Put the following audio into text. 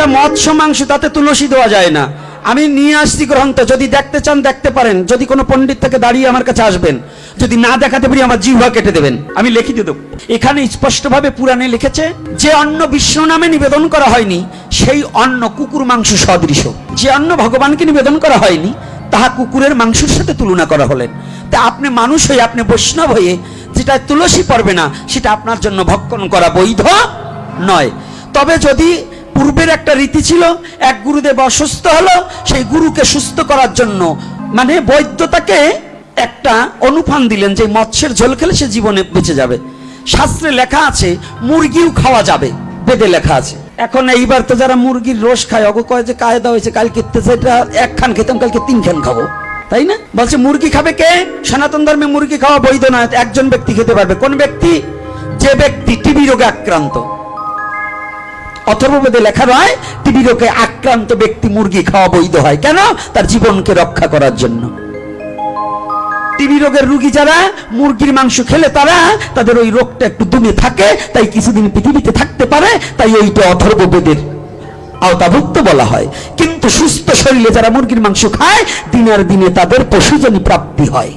এটা মৎস্য মাংস তাতে তুলসী দেওয়া যায় না। আমি নিয়ে আসছি গ্রন্থ, যদি দেখতে চান দেখতে পারেন। যদি কোনো পণ্ডিত থেকে দাঁড়িয়ে আমার কাছে আসবেন, যদি না দেখাতে পারি আমার জিহ্বা কেটে দেবেন। আমি লিখে দিয়ে দেবো। এখানে স্পষ্টভাবে পুরাণে লিখেছে, যে অন্ন বিষ্ণু নামে নিবেদন করা হয়নি, সেই অন্ন কুকুর মাংস সদৃশ। যে অন্ন ভগবানকে নিবেদন করা হয়নি, তাহা কুকুরের মাংসের সাথে তুলনা করা হলেন। তা আপনি মানুষ হয়ে, আপনি বৈষ্ণব হয়ে, যেটা তুলসী পড়বে না, সেটা আপনার জন্য ভক্ষণ করা বৈধ নয়। তবে যদি পূর্বের একটা রীতি ছিল, এক গুরুদেব অসুস্থ হলো, সেই গুরুকে সুস্থ করার জন্য। মানে বৈদ্যতাকে একটা অনুফান দিলেন, যে মৎস্যের ঝোল খেলে সে জীবনে বেঁচে যাবে। শাস্ত্রে লেখা আছে, মুরগিও খাওয়া যাবে, বেদে লেখা আছে। এখন এইবার তো যারা মুরগির রোষ খায় অগ কয় যে কায়দা হয়েছে, কালকে সেটা এক খান খেতাম, কালকে তিন খান খাব। তাই না? বলছে, মুরগি খাবে কে? সনাতন ধর্মে মুরগি খাওয়া বৈধ নয়, একজন ব্যক্তি খেতে পারবে। কোন ব্যক্তি? যে ব্যক্তি টিবি রোগে আক্রান্ত। অথর্ববেদে লেখা রয় টিবি রোগে আক্রান্ত ব্যক্তি মুরগি খাওয়া বৈধ হয়। কেন? তার জীবনকে রক্ষা করার জন্য। টিবি রোগের রুগী যারা, মুরগির মাংস খেলে তারা, তাদের ওই রোগটা একটু দমে থাকে, তাই কিছুদিন পৃথিবীতে থাকতে পারে, তাই ওইটা অথর্ববেদের আওতাভুক্ত বলা হয়। কিন্তু সুস্থ শরীরে যারা মুরগির মাংস খায়, দিনের দিনে তাদের পশুজনী প্রাপ্তি হয়।